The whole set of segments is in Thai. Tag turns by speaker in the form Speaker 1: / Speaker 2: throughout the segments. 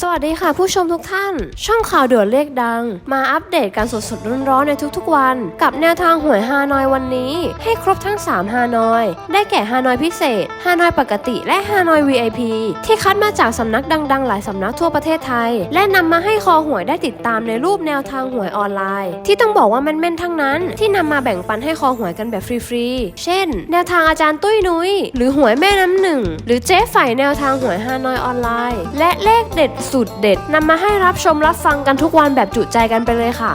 Speaker 1: สวัสดีค่ะผู้ชมทุกท่าน ช่องข่าวด่วนเลขดัง มาอัปเดตการสดๆร้อนๆในทุกๆวัน กับแนวทางหวยฮานอยวันนี้ ให้ครบทั้ง 3 ฮานอย ได้แก่ฮานอยพิเศษ ฮานอยปกติและฮานอย VIP ที่คัดมาจากสำนักดังๆ หลายสำนักทั่วประเทศไทย และนำมาให้คอหวยได้ติดตามในรูปแนวทางหวยออนไลน์ ที่ต้องบอกว่าแม่นๆทั้งนั้น ที่นำมาแบ่งปันให้คอหวยกันแบบฟรีๆเช่น แนวทางอาจารย์ตุ้ยนุ้ยหรือหวยแม่น้ำหนึ่งหรือเจ๊ฝ่ายแนวทางหวยฮานอยออนไลน์ และเลขเด็ดสุดเด็ดนำมาให้รับชมรับฟังกันทุกวันแบบจุใจกันไปเลยค่ะ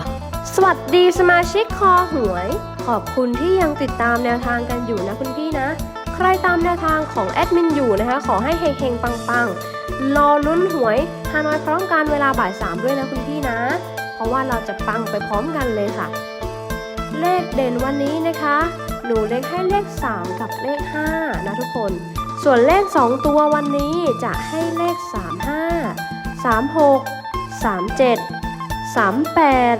Speaker 1: สวัสดีสมาชิกคอหวย ขอบคุณที่ยังติดตามแนวทางกันอยู่นะคุณพี่นะ ใครตามแนวทางของแอดมินอยู่นะคะ ขอให้เฮงๆปังๆรอลุ้นหวยฮานอยพร้อมกันเวลาบ่ายสามด้วยนะคุณพี่นะ เพราะว่าเราจะปังไปพร้อมกันเลยค่ะ เลขเด่นวันนี้นะคะ หนูเล็กให้เลข 3 กับเลข 5 นะทุกคนส่วนเลข 2 ตัววันนี้จะให้เลข 35 36 37 38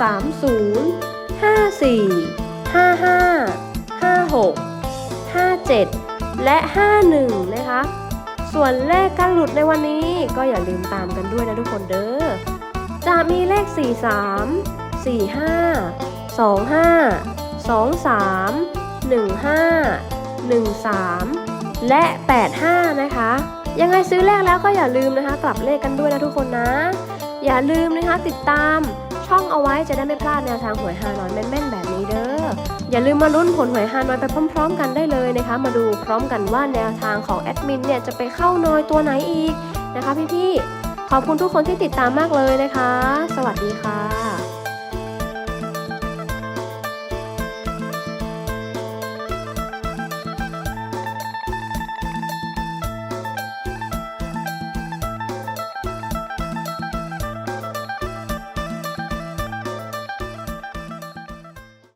Speaker 1: 30 54 55 56 57 และ 51 นะคะ ส่วนเลขการหลุดในวันนี้ก็อย่าลืมตามกันด้วยนะทุกคนเด้อ จะมีเลข 43 45 25 23 15 13 และ 85 นะคะ ยังไงซื้อเลขแล้วก็อย่าลืมนะคะ กลับเลขกันด้วยนะทุกคนนะ อย่าลืมนะคะติดตามช่องเอาไว้จะได้ไม่พลาดแนวทางหวยฮานอยแม่นๆแบบนี้เด้อ อย่าลืมมาลุ้นผลหวยฮานอยไปพร้อม ๆ กันได้เลยนะคะ มาดูพร้อมกันว่าแนวทางของแอดมินเนี่ยจะไปเข้านอยตัวไหนอีกนะคะพี่ๆขอบคุณทุกคนที่ติดตามมากเลยนะคะ สวัสดีค่ะ